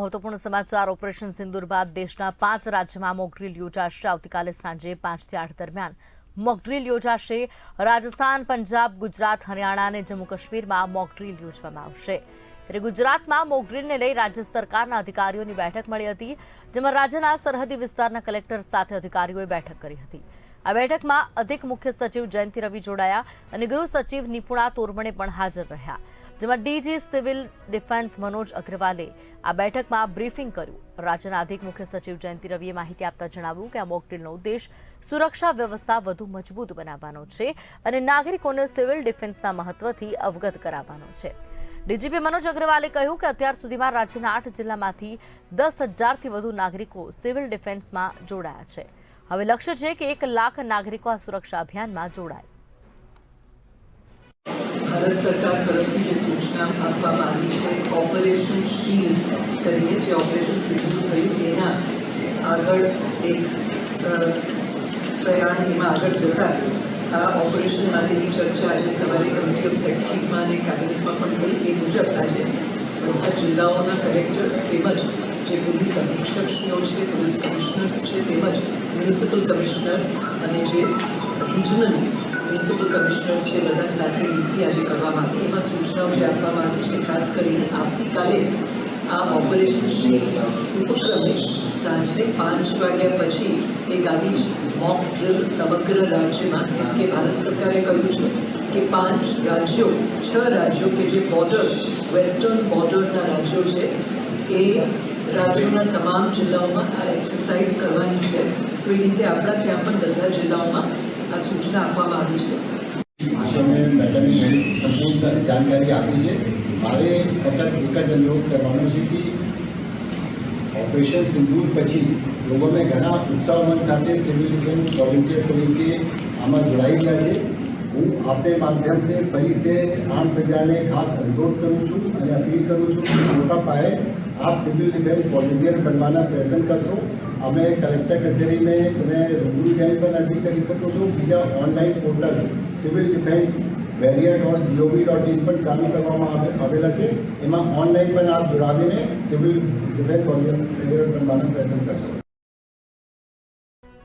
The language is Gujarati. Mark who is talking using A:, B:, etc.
A: મહત્વપૂર્ણ સમાચાર. ઓપરેશન સિંદુર બાદ દેશના પાંચ રાજ્યમાં મોકડ્રીલ યોજાશે. આવતીકાલે સાંજે પાંચથી આઠ દરમિયાન મોકડ્રીલ યોજાશે. રાજસ્થાન, પંજાબ, ગુજરાત, હરિયાણા અને જમ્મુ કાશ્મીરમાં મોકડ્રીલ યોજવામાં આવશે. ત્યારે ગુજરાતમાં મોકડ્રીલને લઈ રાજ્ય સરકારના અધિકારીઓની બેઠક મળી હતી, જેમાં રાજ્યના સરહદી વિસ્તારના કલેક્ટર સાથે અધિકારીઓએ બેઠક કરી હતી. આ બેઠકમાં અધિક મુખ્ય સચિવ જયંતિ રવિ જોડાયા અને ગૃહ સચિવ નિપુણા તોરમણે પણ હાજર રહ્યા. જેમાં ડીજી સિવિલ ડિફેન્સ મનોજ અગ્રવાલે આ બેઠકમાં બ્રીફિંગ કર્યું. રાજ્યના અધિક મુખ્ય સચિવ જયંતિ રવિએ માહિતી આપતા જણાવ્યું કે આ મોકડ્રીલનો ઉદ્દેશ સુરક્ષા વ્યવસ્થા વધુ મજબૂત બનાવવાનો છે અને નાગરિકોને સિવિલ ડિફેન્સના મહત્વથી અવગત કરાવવાનો છે. ડીજીપી મનોજ અગ્રવાલે કહ્યું કે અત્યાર સુધીમાં રાજ્યના આઠ જિલ્લામાંથી દસ હજારથી વધુ નાગરિકો સિવિલ ડિફેન્સમાં જોડાયા છે. હવે લક્ષ્ય છે કે એક લાખ નાગરિકો આ સુરક્ષા અભિયાનમાં જોડાય.
B: ભારત તરફથી જે સૂચના આપવામાં આવી છે ઓપરેશન શીલ્ડ કરીને જે ઓપરેશન સિદ્ધું થયું એના આગળ એક પ્રયાણ એમાં આગળ જતા આ ઓપરેશન માટેની ચર્ચા આજે સવારે કમિટી ઓફ સેક્રેટરીઝમાં અને કેબિનેટમાં પણ થઈ એ મુજબ આજે બધા જિલ્લાઓના કલેક્ટર્સ તેમજ જે પોલીસ અધિક્ષકશ્રીઓ છે પોલીસ કમિશનર્સ છે તેમજ મ્યુનિસિપલ કમિશનર્સ અને જે રિજનલ મ્યુનિસિપલ કમિશનર્સ બધા સાથે આજે કરવામાં એમાં સૂચનાઓ જે આપવામાં આવી છે, ખાસ કરીને આવતીકાલે આ ઓપરેશન ઉપક્રમે સાંજે પાંચ વાગ્યા પછી એક આવી મોક ડ્રિલ સમગ્ર રાજ્યમાં, કે ભારત સરકારે કહ્યું છે કે પાંચ રાજ્યો, છ રાજ્યો કે જે બોર્ડર વેસ્ટર્ન બોર્ડરના રાજ્યો છે, એ રાજ્યોના તમામ જિલ્લાઓમાં આ એક્સરસાઇઝ કરવાની છે. તો એ રીતે આપણા ત્યાં પણ બધા જિલ્લાઓમાં આ સૂચના આપવામાં આવી છે
C: વિશે મેં મેડમને સંપૂર્ણ સારી જાણકારી આપી છે મારે ફક્ત એક જ અનુરોધ કરવાનો છે કે ઓપરેશન સિંદૂર પછી લોકોને ઘણા ઉત્સાહવંત સાથે સિવિલ ડિફેન્સ વોલેન્ટિયર તરીકે આમાં જોડાઈ ગયા છે હું આપને માધ્યમ છે ફરી સે આમ પ્રજાને ખાસ અનુરોધ કરું છું અને અપીલ કરું છું કે મોટા પાયે આપ સિવિલ ડિફેન્સ વોલેન્ટિયર બનવાના પ્રયત્ન કરશો અમે કલેક્ટર કચેરીને તમે રૂબરૂ જઈને પણ અરજી કરી શકો છો? બીજા online portal civil defence barrier dot GOV dot in પણ ચાલુ કરવામાં આવેલા છે. એમાં ઓનલાઈન પણ આપ જોડાવીને સિવિલ ડિફેન્સ વોલેન્ટિયર બનવાનો પ્રયત્ન કરશો.